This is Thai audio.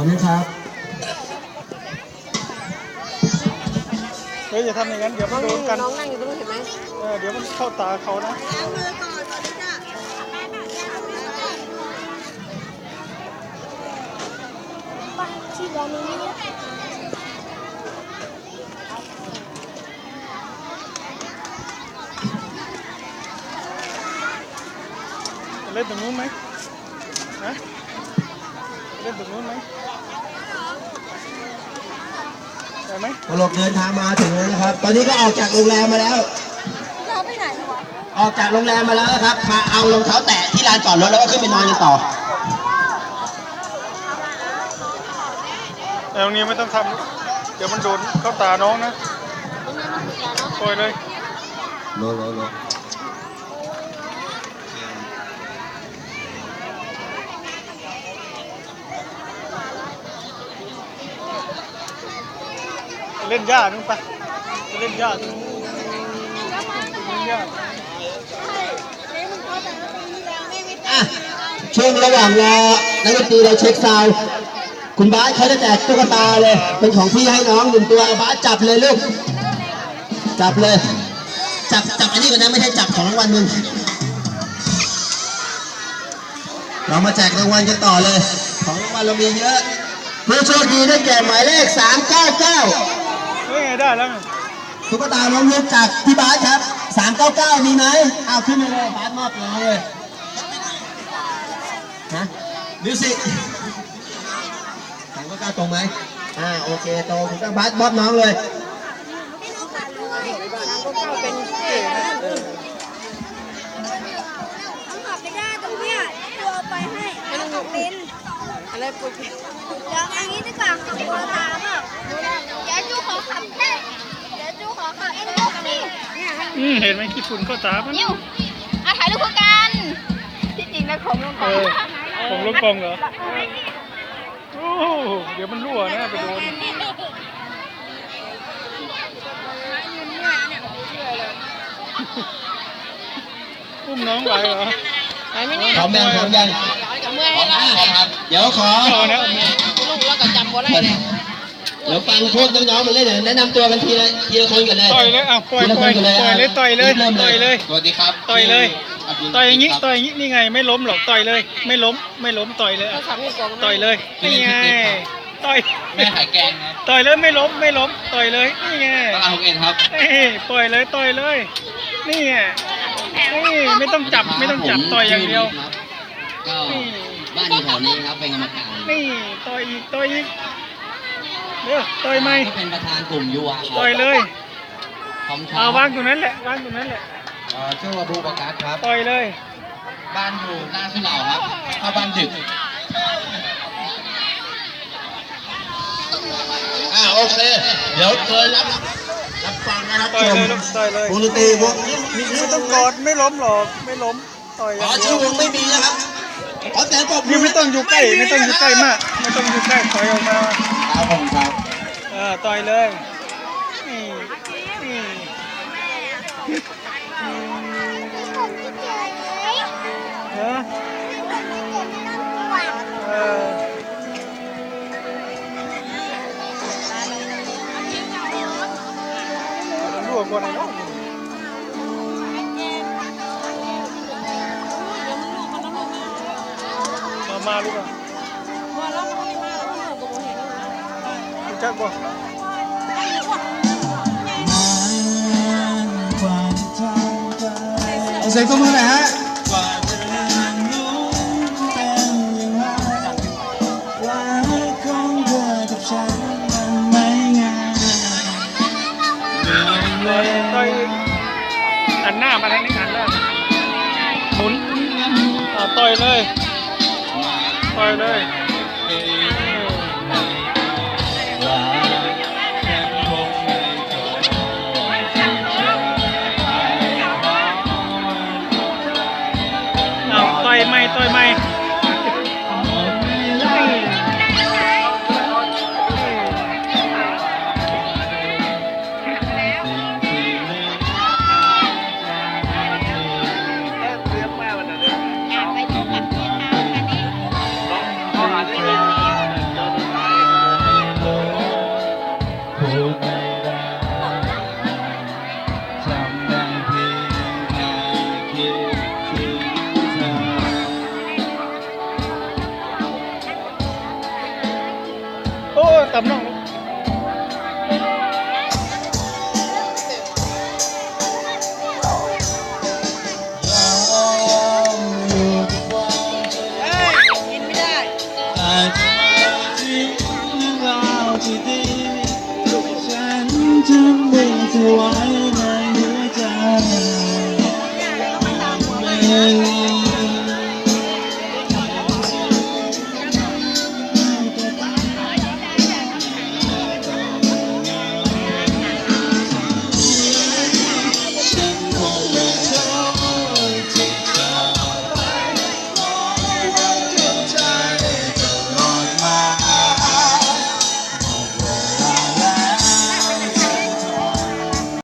ร้อมนะครับเฮ้ยอย่าทำอย่างนั้นเดี๋ยวน้มัอนงโดนกันน้องนั่งอยู่ตรงนู้นเห็นไหมเออเดี๋ยวมันเข้าตาเขานะที่ร้านนี้จะเล่นตรงนู้นไหมฮะจะเล่นตรงนู้นไหมได้ไหม ตลกเดินทางมาถึงแล้วนะครับ ตอนนี้ก็ออกจากโรงแรมมาแล้ว เราไปไหนวะออกจากโรงแรมมาแล้วนะครับ มาเอารองเท้าแตะที่ลานจอดรถแล้วก็ขึ้นไปนอนกันต่อ แต่ตรงนี้ไม่ต้องทำเดี๋ยวมันโดนเข้าตาน้องนะปล่อยเลย โลโลโล เล่นหญ้านู่นไปไปเล่นหญ้านู่นเล่นหญ้าอะช่วงระหว่างรอนักดนตรีเราเช็คซาวด์คุณบาสเขาจะแจกตุ๊กตาเลย เป็นของพี่ให้น้องหนึ่งตัวบาสจับเลยลูก จับเลย จับจับอันนี้ก่อนนะไม่ใช่จับของรางวัลมึงเรามาแจกรางวัลกันต่อเลย ของรางวัลเรามีเยอะผู้โชคดีได้แก่หมายเลข 399เฮ้ย ไงได้แล้วไงตุ๊กตาน้องลูกจากพี่บาสครับ 399 มีไหมเอาขึ้นมาเลยบาสมอบน้องเลยฮะมิวสิก399ตรงไหมอ่าโอเคตรงก็บาสมอบน้องเลยก็เป็นเก๋นะเอาขับไปได้ตรงเนี้ยตัวเอาไปให้เอาขับเป็นอะไรปุ๊บเดี๋ยวอันนี้ดีกว่าขับคนละทางอะเดี๋ยวจู ขอขับได้เดี๋ยวจูขอขับเองลูกนี่เนี่ยให้อืมเห็นไหมขี้ฝุ่นเข้าตาปะนิวอะถ่ายรูปคู่กัน ที่จริงนะของลงเออผมลูกกองเหรอโอ้โหเดี๋ยวมันรั่วนะไปโดนอุ้มน้องไหวเหรอ ไปไหมเนี่ยพร้อมยังพร้อมยังจะเมื่อยให้เราเดี๋ยวขอพอแล้วเอามือลูกแล้วก็จำบ่ได้เลย เดี๋ยวฟังพวกน้องๆมาเล่นหน่อยแนะนำตัวกันทีละทีละคนกันเลยต่อยเลยอะปล่อยทีละปคล่อนยกันปล่อยเลยต่อยเลยริ่มต่อยเลยสวัสดีครับต่อยเลยชื่ต่อยอย่างงี้นี้ต่อยอย่างงี้นี่ไงไม่ล้มหรอกต่อยเลย ไม่ล้มไม่ล้มต่อยเลยเราอะสามีกองต่อยเลยนี่ไงต่อยแม่ขายแกงครับต่อยเลยไม่ล้มไม่ล้มต่อยเลยนี่ไงตลาดหกเอ็ดครับนี่ปล่อยเลยต่อยเลย นี่ไงนี่ไม่ต้องจับไม่ต้องจับต่อยอย่างเดียวก็นี่บ้านอยู่แถวนี้ครับเป็นกรรมการนี่ต่อยอีกต่อยอีก เดี๋ยวต่อยไหมก็เป็นประธานกลุ่มยูวาครับต่อยเลยพร้อมเอาวางตรงนั้นแหละวางตรงนั้นแหละเอ่อชื่อว่าบูประกาศครับ ต่อยเลยบ้านอยู่หน้าสุเหร่าครับเข้าบ้านดึก อ่าโอเค เดี๋ยวเชิญรับรับฟังนะครับต่อยชมเลยลูกต่อยเลย วงดนตรีวงไม่ต้องกอดไม่ล้มหรอกไม่ล้มต่อยออ๋อย่างเดีชื่ยอววงไม่มีนะครับขอแต่ปรบนี่ไม่ต้องอยู่ใกล้ไม่ต้องอยู่ใกล้มาก ไม่ต้องอยู่ใกล้ถอยออกมา ครับผมครับ เออต่อยเลยนี่นี่เออเออรั่วกว่าไหนเนาะมามาลูกอะว่าเราไม่มาแล้วก็บ่เห็น รู้จักบ่เอาเสียงตัวมือหน่อยฮะ ที่ดีฉันจำไม่เธอไว้ในหัวใจ